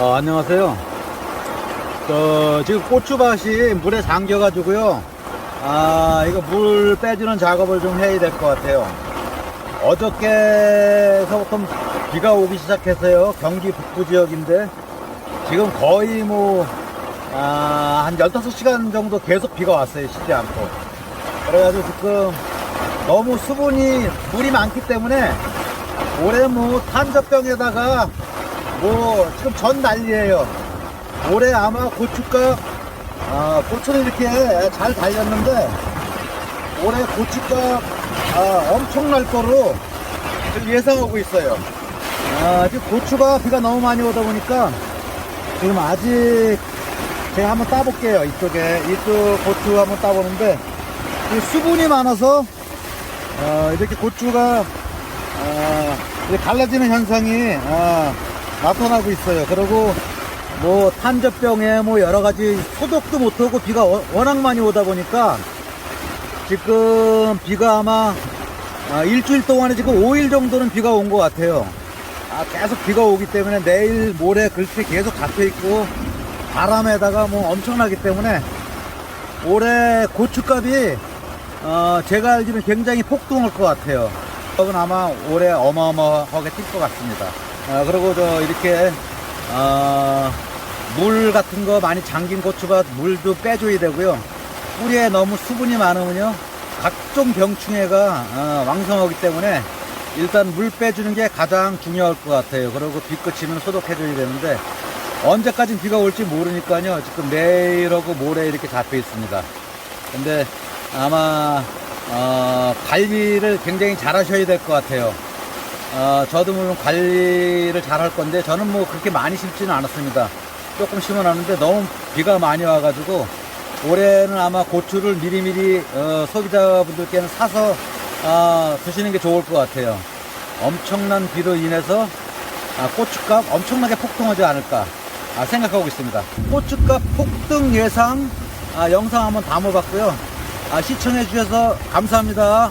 어, 안녕하세요. 저, 지금 고추밭이 물에 잠겨가지고요. 아, 이거 물 빼주는 작업을 좀 해야 될 것 같아요. 어저께서부터 비가 오기 시작해서요. 경기 북부 지역인데, 지금 거의 뭐, 아, 한 15시간 정도 계속 비가 왔어요. 쉬지 않고. 그래가지고 지금 너무 수분이, 물이 많기 때문에, 올해 뭐 탄저병에다가 뭐 지금 전 난리예요. 올해 아마 고춧값 아, 고추는 이렇게 잘 달렸는데 올해 고춧값 아, 엄청날 거로 예상하고 있어요. 아, 지금 고추가 비가 너무 많이 오다 보니까 지금 아직 제가 한번 따볼게요. 이쪽에 이쪽 고추 한번 따보는데 이 수분이 많아서 어, 이렇게 고추가 아, 이렇게 갈라지는 현상이 아, 나타나고 있어요. 그리고 뭐 탄저병에 뭐 여러 가지 소독도 못하고 비가 워- 워낙 많이 오다 보니까 지금 비가 아마 아, 일주일 동안에 지금 5일 정도는 비가 온 것 같아요. 아, 계속 비가 오기 때문에 내일 모레 글씨 계속 잡혀 있고 바람에다가 뭐 엄청나기 때문에 올해 고추값이 어, 제가 알기로는 굉장히 폭등할 것 같아요. 여러분 아마 올해 어마어마하게 뛸 것 같습니다. 아, 그리고 저 이렇게 어, 물 같은 거 많이 잠긴 고추가 물도 빼줘야 되고요. 뿌리에 너무 수분이 많으면요 각종 병충해가 어, 왕성하기 때문에 일단 물 빼주는 게 가장 중요할 것 같아요. 그리고 비 그치면 소독해줘야 되는데 언제까지 비가 올지 모르니까요. 지금 내일하고 모레 이렇게 잡혀 있습니다. 근데 아마 어, 관리를 굉장히 잘 하셔야 될 것 같아요. 어, 저도 물론 관리를 잘 할 건데 저는 뭐 그렇게 많이 심지는 않았습니다. 조금 심어놨는데 너무 비가 많이 와가지고 올해는 아마 고추를 미리미리 어, 소비자분들께는 사서 아, 드시는 게 좋을 것 같아요. 엄청난 비로 인해서 아, 고추값 엄청나게 폭등하지 않을까 아, 생각하고 있습니다. 고추값 폭등 예상 아, 영상 한번 담아봤고요. 아, 시청해 주셔서 감사합니다.